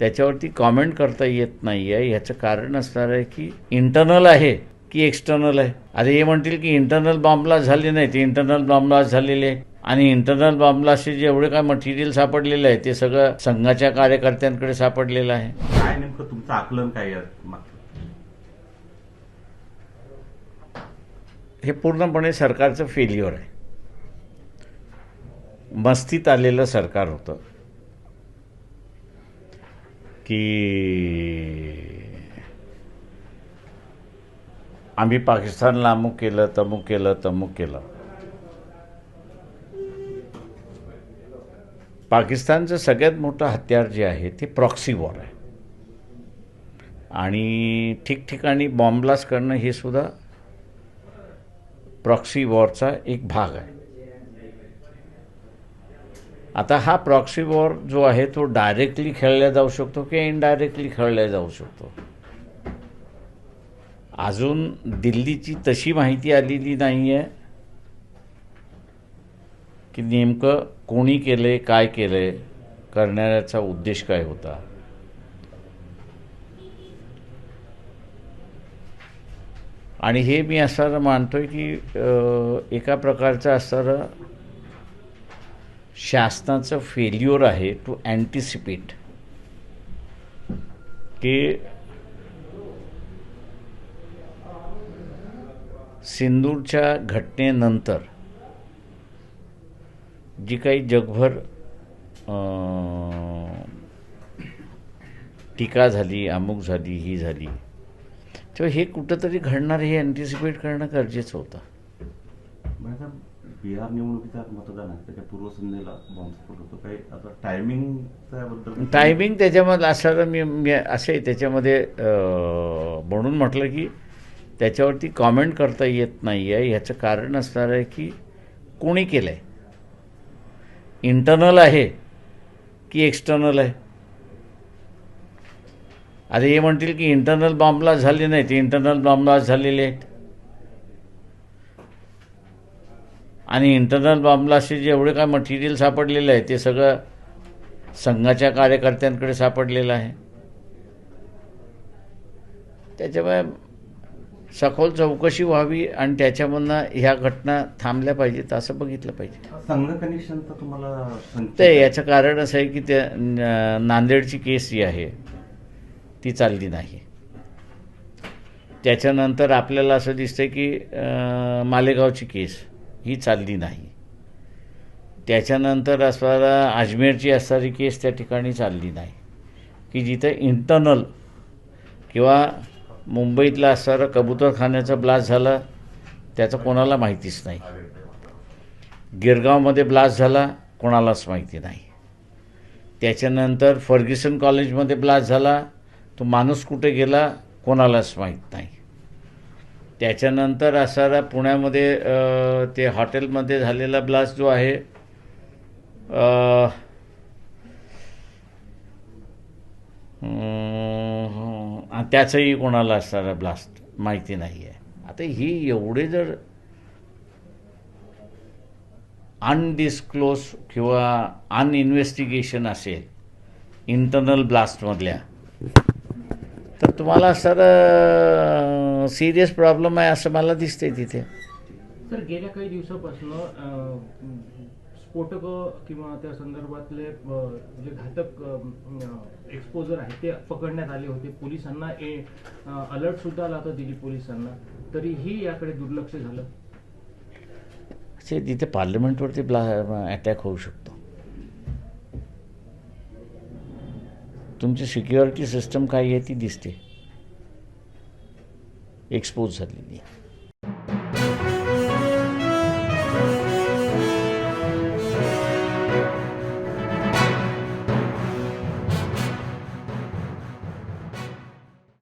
त्याच्यावरती कॉमेंट करता येत नाही आहे ह्याचं कारण असणार आहे की इंटरनल आहे की एक्सटर्नल आहे. आता हे म्हणतील की इंटरनल बॉम्बलास्ट झाले नाही ते इंटरनल बॉम्बलास्ट झालेले आहे. आणि इंटरनल बॉम्बलास्टचे जेवढे काय मटेरियल सापडलेलं आहे ते सगळं संघाच्या कार्यकर्त्यांकडे सापडलेलं आहे. काय नेमकं तुमचं आकलन काय? हे पूर्णपणे सरकारचं फेल्युअर आहे. मस्तीत आलेलं सरकार होतं. की आम्ही पाकिस्तानला अमुक केलं तमुक केलं तमुक केलं. पाकिस्तानचं सगळ्यात मोठं हत्यार जे आहे ते प्रॉक्सी वॉर आहे. आणि ठिकठिकाणी बॉम्बलास्ट करणं हे सुद्धा प्रॉक्सी वॉरचा एक भाग आहे. आता हा प्रॉक्सी वॉर जो आहे तो डायरेक्टली खेळला जाऊ शकतो किंवा इनडायरेक्टली खेळला जाऊ शकतो? अजून दिल्लीची तशी माहिती आलेली नाही आहे की नेमकं कोणी केलंय काय केलंय करण्याचा उद्देश काय होता? आणि हे मी असं मानतोय की एका प्रकारचं असणारं शासनाचं फेल्युअर आहे टू अँटिसिपेट की सिंदूरच्या घटनेनंतर जी काही जगभर टीका झाली अमुक झाली ही झाली तेव्हा हे कुठंतरी घडणार हे अँटिसिपेट करणं गरजेचं होतं. बिहार निवडणुकीचा मतदान आहे. त्याच्या पूर्वसंध्येला बॉम्बस्फोट होतो. काही आता टायमिंग टायमिंग त्याच्यामध्ये असणारं मी मी असे त्याच्यामध्ये म्हणून म्हटलं की त्याच्यावरती कॉमेंट करता येत नाही आहे ह्याचं कारण असणार आहे की कोणी केलं आहे इंटरनल आहे की एक्सटर्नल आहे? आता हे म्हणतील की इंटरनल बॉम्बला झाले नाही. ते इंटरनल बॉम्बला झालेले आहेत. आणि इंटरनल बॉम्बलास्टचे जेवढे काय मटेरियल सापडलेलं आहे ते सगळं संघाच्या कार्यकर्त्यांकडे सापडलेलं आहे. त्याच्यामुळे सखोल चौकशी व्हावी आणि त्याच्यामधनं ह्या घटना थांबल्या पाहिजेत असं बघितलं पाहिजे. संघ कनेक्शनचा तुम्हाला ते? याचं कारण असं आहे की त्या नांदेडची केस जी आहे ती चालली नाही. त्याच्यानंतर आपल्याला असं दिसतंय की मालेगावची केस ही चालली नाही. त्याच्यानंतर असणारा अजमेरची असणारी केस त्या ठिकाणी चालली नाही. की जिथं इंटरनल किंवा मुंबईतला असणारा कबूतरखान्याचा ब्लास्ट झाला त्याचं कोणाला माहितीच नाही. गिरगावमध्ये ब्लास्ट झाला कोणालाच माहिती नाही. त्याच्यानंतर फर्ग्युसन कॉलेजमध्ये ब्लास्ट झाला तो माणूस कुठे गेला कोणालाच माहीत नाही. त्याच्यानंतर असणारा पुण्यामध्ये ते हॉटेलमध्ये झालेला ब्लास्ट जो आहे त्याचंही कोणाला असणारा ब्लास्ट माहिती नाही आहे. आता ही एवढे जर अनडिस्क्लोज किंवा अनइन्व्हेस्टिगेशन असेल इंटरनल ब्लास्टमधल्या तर तुम्हाला सर सिरियस प्रॉब्लेम आहे असं मला दिसतंय तिथे. सर गेल्या काही दिवसापासून स्फोटक किंवा त्या संदर्भातले जे घातक एक्सपोजर आहे ते पकडण्यात आले होते. पोलिसांना अलर्ट सुद्धा आला होता दिल्ली पोलिसांना. तरीही याकडे दुर्लक्ष झालं? तिथे पार्लमेंटवरती ब्ला अटॅक होऊ शकतो. तुमची सिक्युरिटी सिस्टम काय आहे ती दिसते. एक्सपोज झालेली आहे.